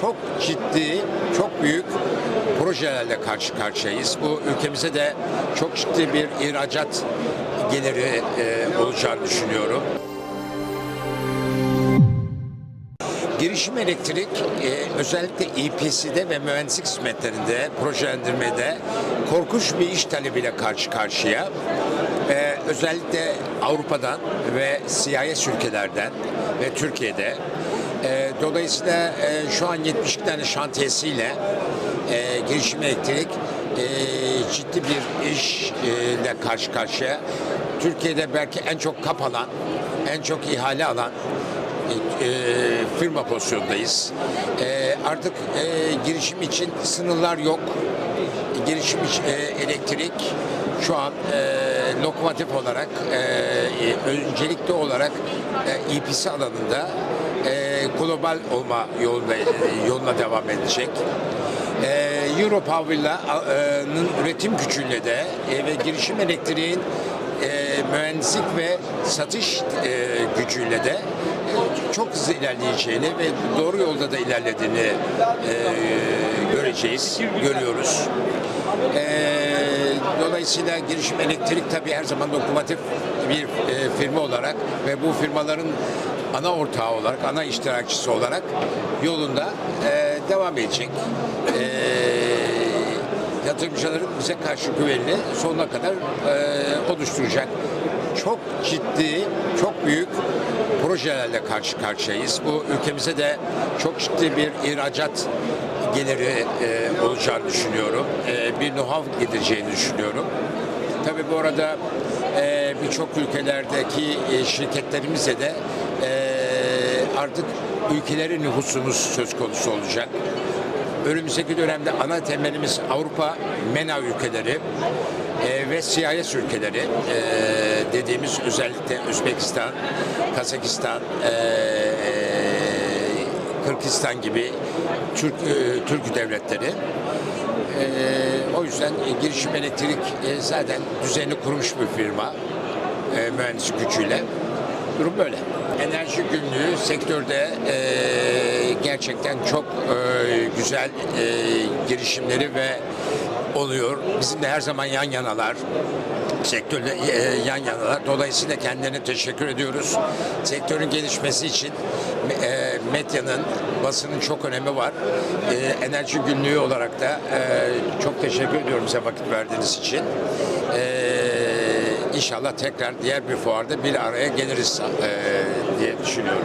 çok ciddi, çok büyük projelerle karşı karşıyayız. Bu ülkemize de çok ciddi bir ihracat geliri e, olacağını düşünüyorum. Girişim Elektrik e, özellikle EPC'de ve mühendislik hizmetlerinde, projelendirmede korkunç bir iş talebiyle karşı karşıya. E, özellikle Avrupa'dan ve CIS ülkelerden ve Türkiye'de. E, dolayısıyla e, şu an 72 tane şantiyesiyle e, Girişim Elektrik e, ciddi bir işle karşı karşıya. Türkiye'de belki en çok kap alan, en çok ihale alan e, firma pozisyondayız. E, artık e, girişim için sınırlar yok. E, girişim için e, elektrik şu an e, lokomotif olarak e, e, öncelikli olarak e, alanında e, global olma yolunda yoluna devam edecek. E, Europower'ın üretim gücüyle de e, ve girişim elektriğin e, mühendislik ve satış e, gücüyle de e, çok hızlı ilerleyeceğini ve doğru yolda da ilerlediğini e, göreceğiz, görüyoruz. E, dolayısıyla girişim elektrik tabii her zaman lokomotif bir e, firma olarak ve bu firmaların ana ortağı olarak, ana iştirakçısı olarak yolunda e, devam edecek. E, yatırımcıların bize karşı güvenini sonuna kadar e, oluşturacak. Çok ciddi, çok büyük projelerle karşı karşıyayız. Bu ülkemize de çok ciddi bir ihracat geliri e, olacağını düşünüyorum. E, bir know-how getireceğini düşünüyorum. Tabii bu arada e, birçok ülkelerdeki e, şirketlerimizle de e, artık ülkelerin nüfusumuz söz konusu olacak. Önümüzdeki dönemde ana temelimiz Avrupa, MENA ülkeleri e, ve CIS ülkeleri dediğimiz özellikle Özbekistan, Kazakistan, e, Kırgızistan gibi Türk Türk devletleri. O yüzden e, girişim elektrik zaten düzenli kurmuş bir firma e, mühendislik gücüyle. Durum böyle. Enerji günlüğü sektörde e, gerçekten çok e, güzel e, girişimleri ve oluyor. Bizim de her zaman yan yanalar sektörde e, yan yanalar. Dolayısıyla kendilerine teşekkür ediyoruz. Sektörün gelişmesi için e, medyanın, basının çok önemi var. E, enerji günlüğü olarak da e, çok teşekkür ediyorum size vakit verdiğiniz için. E, İnşallah tekrar diğer bir fuarda bir araya geliriz e, diye düşünüyorum.